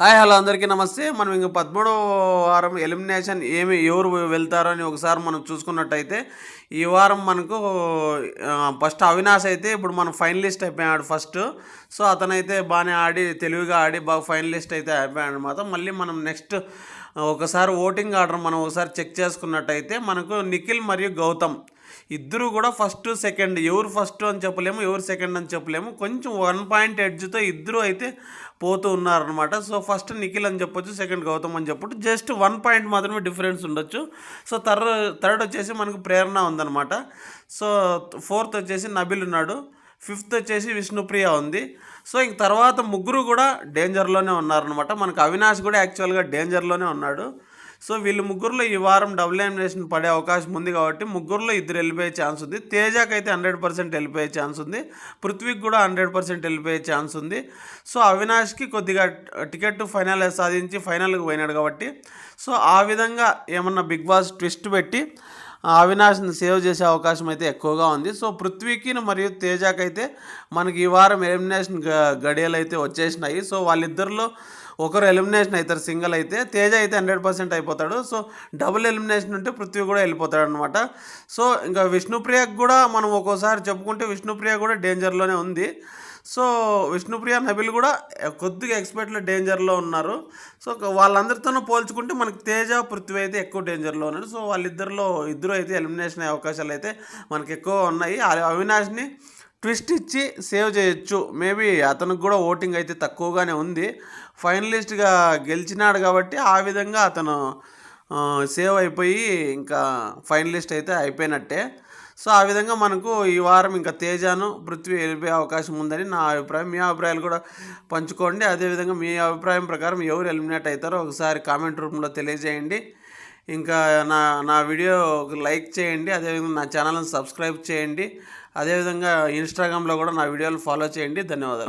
Hi hello అందరికీ నమస్తే. మనం ఇంక పదమూడవ వారం ఎలిమినేషన్ ఏమి ఎవరు వెళ్తారో అని ఒకసారి మనం చూసుకున్నట్టయితే ఈ వారం మనకు ఫస్ట్ అవినాష్ అయితే ఇప్పుడు మనం ఫైనలిస్ట్ అయిపోయాడు ఫస్ట్. సో అతనైతే బాగానే ఆడి తెలివిగా ఆడి బాగా ఫైనలిస్ట్ అయితే అయిపోయాడు అనమాట. మళ్ళీ మనం నెక్స్ట్ ఒకసారి ఓటింగ్ ఆర్డర్ మనం ఒకసారి చెక్ చేసుకున్నట్టయితే మనకు నిఖిల్ మరియు గౌతమ్ ఇద్దరు కూడా ఫస్ట్ సెకండ్ ఎవరు ఫస్ట్ అని చెప్పలేము ఎవరు సెకండ్ అని చెప్పలేము. కొంచెం వన్ పాయింట్ ఎడ్జ్తో ఇద్దరు అయితే పోతూ ఉన్నారనమాట సో ఫస్ట్ నిఖిల్ అని చెప్పొచ్చు సెకండ్ గౌతమ్ అని చెప్పొచ్చు. జస్ట్ వన్ పాయింట్ మాత్రమే డిఫరెన్స్ ఉండొచ్చు. సో థర్డ్ థర్డ్ వచ్చేసి మనకు ప్రేరణ ఉందన్నమాట. సో ఫోర్త్ వచ్చేసి నబిల్ ఉన్నాడు. ఫిఫ్త్ వచ్చేసి విష్ణుప్రియ ఉంది. సో ఇంక తర్వాత ముగ్గురు కూడా డేంజర్లోనే ఉన్నారనమాట మనకు అవినాష్ కూడా యాక్చువల్గా డేంజర్లోనే ఉన్నాడు. సో వీళ్ళు ముగ్గురులో ఈ వారం డబుల్ ఎలిమినేషన్ పడే అవకాశం ఉంది కాబట్టి ముగ్గురులో ఇద్దరు వెళ్ళిపోయే ఛాన్స్ ఉంది. తేజాకి అయితే హండ్రెడ్ పర్సెంట్ వెళ్ళిపోయే ఛాన్స్ ఉంది. పృథ్వీకి కూడా హండ్రెడ్ పర్సెంట్ వెళ్ళిపోయే ఛాన్స్ ఉంది. సో అవినాష్కి కొద్దిగా టికెట్ ఫైనల్ సాధించి ఫైనల్కి పోయినాడు కాబట్టి సో ఆ విధంగా ఏమన్నా బిగ్ బాస్ ట్విస్ట్ పెట్టి అవినాష్ని సేవ్ చేసే అవకాశం అయితే ఎక్కువగా ఉంది. సో పృథ్వీకి మరియు తేజాకి అయితే మనకి ఈ వారం ఎలిమినేషన్ గడియలు అయితే వచ్చేసినాయి. సో వాళ్ళిద్దరిలో ఒకరు ఎలిమినేషన్ అవుతారు సింగిల్ అయితే. తేజ అయితే హండ్రెడ్ పర్సెంట్ అయిపోతాడు. సో డబుల్ ఎలిమినేషన్ ఉంటే పృథ్వీ కూడా వెళ్ళిపోతాడు అనమాట సో ఇంకా విష్ణుప్రియకు కూడా మనం ఒక్కోసారి చెప్పుకుంటే విష్ణుప్రియ కూడా డేంజర్లోనే ఉంది. సో విష్ణుప్రియ నబిల్ కూడా కొద్దిగా ఎక్స్పర్ట్లో డేంజర్లో ఉన్నారు. సో వాళ్ళందరితోనూ పోల్చుకుంటే మనకి తేజ పృథ్వీ అయితే ఎక్కువ డేంజర్లో ఉన్నాడు. సో వాళ్ళిద్దరిలో ఇద్దరు అయితే ఎలిమినేషన్ అయ్యే అవకాశాలు అయితే మనకి ఎక్కువ ఉన్నాయి. అవినాష్ని ట్విస్ట్ ఇచ్చి సేవ్ చేయొచ్చు. మేబీ అతనికి కూడా ఓటింగ్ అయితే తక్కువగానే ఉంది. ఫైనలిస్ట్గా గెలిచినాడు కాబట్టి ఆ విధంగా అతను సేవ్ అయిపోయి ఇంకా ఫైనలిస్ట్ అయితే అయిపోయినట్టే. సో ఆ విధంగా మనకు ఈ వారం ఇంకా తేజాను పృథ్వీ వెళ్ళిపోయే అవకాశం ఉందని నా అభిప్రాయం. మీ అభిప్రాయాలు కూడా పంచుకోండి. అదేవిధంగా మీ అభిప్రాయం ప్రకారం ఎవరు ఎలిమినేట్ అవుతారో ఒకసారి కామెంట్ రూపంలో తెలియజేయండి. ఇంకా నా నా వీడియో లైక్ చేయండి. అదేవిధంగా నా ఛానల్ని సబ్స్క్రైబ్ చేయండి. అదేవిధంగా ఇన్స్టాగ్రామ్లో కూడా నా వీడియోలు ఫాలో చేయండి. ధన్యవాదాలు.